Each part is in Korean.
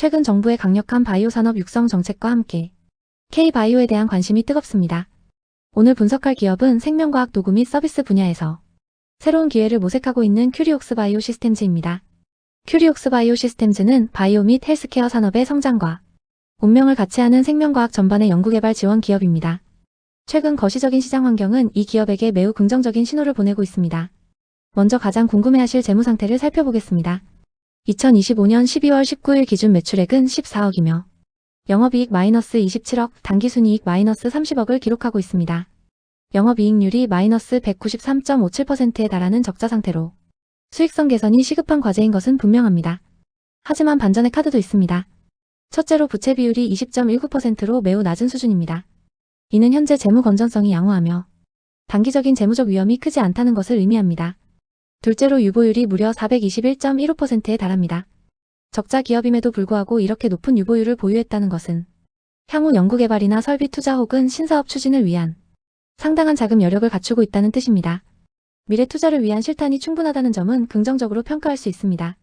최근 정부의 강력한 바이오 산업 육성 정책과 함께 K-바이오에 대한 관심이 뜨겁습니다. 오늘 분석할 기업은 생명과학 도구 및 서비스 분야에서 새로운 기회를 모색하고 있는 큐리옥스 바이오 시스템즈입니다. 큐리옥스 바이오 시스템즈는 바이오 및 헬스케어 산업의 성장과 운명을 같이 하는 생명과학 전반의 연구개발 지원 기업입니다. 최근 거시적인 시장 환경은 이 기업에게 매우 긍정적인 신호를 보내고 있습니다. 먼저 가장 궁금해하실 재무 상태를 살펴보겠습니다. 2025년 12월 19일 기준 매출액은 14억이며 영업이익 마이너스 27억, 당기순이익 마이너스 30억을 기록하고 있습니다. 영업이익률이 마이너스 193.57%에 달하는 적자 상태로 수익성 개선이 시급한 과제인 것은 분명합니다. 하지만 반전의 카드도 있습니다. 첫째로 부채 비율이 20.19%로 매우 낮은 수준입니다. 이는 현재 재무 건전성이 양호하며 단기적인 재무적 위험이 크지 않다는 것을 의미합니다. 둘째로 유보율이 무려 421.15%에 달합니다. 적자 기업임에도 불구하고 이렇게 높은 유보율을 보유했다는 것은 향후 연구개발이나 설비 투자 혹은 신사업 추진을 위한 상당한 자금 여력을 갖추고 있다는 뜻입니다. 미래 투자를 위한 실탄이 충분하다는 점은 긍정적으로 평가할 수 있습니다.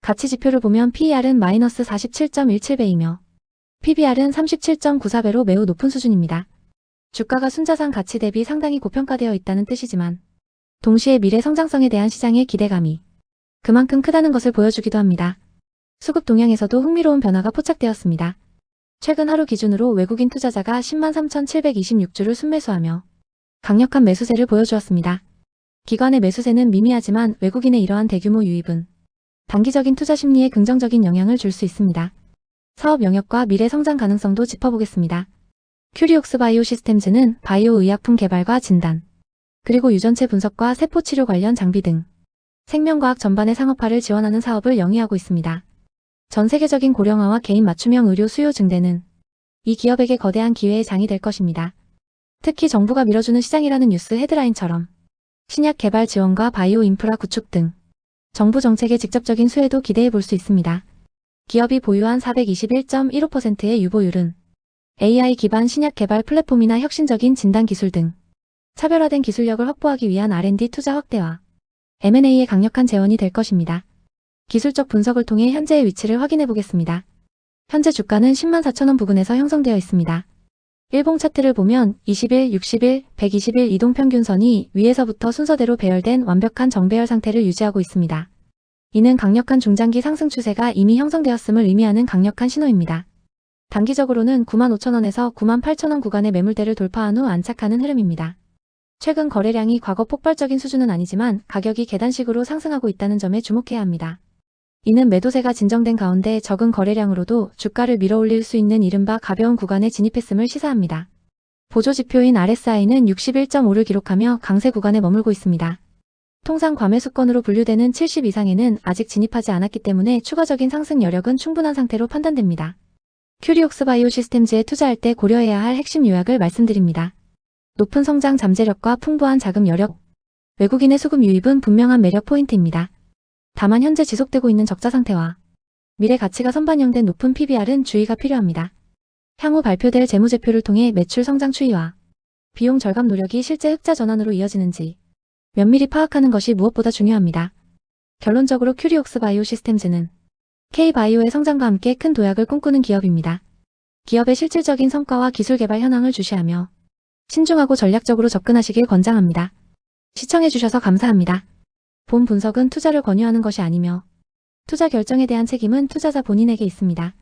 가치 지표를 보면 PER은 마이너스 47.17배이며 PBR은 37.94배로 매우 높은 수준입니다. 주가가 순자산 가치 대비 상당히 고평가되어 있다는 뜻이지만 동시에 미래 성장성에 대한 시장의 기대감이 그만큼 크다는 것을 보여주기도 합니다. 수급 동향에서도 흥미로운 변화가 포착되었습니다. 최근 하루 기준으로 외국인 투자자가 10만 3,726주를 순매수하며 강력한 매수세를 보여주었습니다. 기관의 매수세는 미미하지만 외국인의 이러한 대규모 유입은 단기적인 투자 심리에 긍정적인 영향을 줄 수 있습니다. 사업 영역과 미래 성장 가능성도 짚어보겠습니다. 큐리옥스 바이오 시스템즈는 바이오 의약품 개발과 진단, 그리고 유전체 분석과 세포 치료 관련 장비 등 생명과학 전반의 상업화를 지원하는 사업을 영위하고 있습니다. 전 세계적인 고령화와 개인 맞춤형 의료 수요 증대는 이 기업에게 거대한 기회의 장이 될 것입니다. 특히 정부가 밀어주는 시장이라는 뉴스 헤드라인처럼 신약 개발 지원과 바이오 인프라 구축 등 정부 정책의 직접적인 수혜도 기대해 볼 수 있습니다. 기업이 보유한 421.15%의 유보율은 AI 기반 신약 개발 플랫폼이나 혁신적인 진단 기술 등 차별화된 기술력을 확보하기 위한 R&D 투자 확대와 M&A의 강력한 재원이 될 것입니다. 기술적 분석을 통해 현재의 위치를 확인해 보겠습니다. 현재 주가는 10만 4천원 부근에서 형성되어 있습니다. 일봉 차트를 보면 21, 61, 121 이동평균선이 위에서부터 순서대로 배열된 완벽한 정배열 상태를 유지하고 있습니다. 이는 강력한 중장기 상승 추세가 이미 형성되었음을 의미하는 강력한 신호입니다. 단기적으로는 9만 5천원에서 9만 8천원 구간의 매물대를 돌파한 후 안착하는 흐름입니다. 최근 거래량이 과거 폭발적인 수준은 아니지만 가격이 계단식으로 상승하고 있다는 점에 주목해야 합니다. 이는 매도세가 진정된 가운데 적은 거래량으로도 주가를 밀어올릴 수 있는 이른바 가벼운 구간에 진입했음을 시사합니다. 보조지표인 RSI는 61.5를 기록하며 강세 구간에 머물고 있습니다. 통상 과매수권으로 분류되는 70 이상에는 아직 진입하지 않았기 때문에 추가적인 상승 여력은 충분한 상태로 판단됩니다. 큐리옥스 바이오 시스템즈에 투자할 때 고려해야 할 핵심 요약을 말씀드립니다. 높은 성장 잠재력과 풍부한 자금 여력, 외국인의 수급 유입은 분명한 매력 포인트입니다. 다만 현재 지속되고 있는 적자 상태와 미래 가치가 선반영된 높은 PBR은 주의가 필요합니다. 향후 발표될 재무제표를 통해 매출 성장 추이와 비용 절감 노력이 실제 흑자 전환으로 이어지는지 면밀히 파악하는 것이 무엇보다 중요합니다. 결론적으로 큐리옥스 바이오 시스템즈는 K바이오의 성장과 함께 큰 도약을 꿈꾸는 기업입니다. 기업의 실질적인 성과와 기술 개발 현황을 주시하며 신중하고 전략적으로 접근하시길 권장합니다. 시청해주셔서 감사합니다. 본 분석은 투자를 권유하는 것이 아니며 투자 결정에 대한 책임은 투자자 본인에게 있습니다.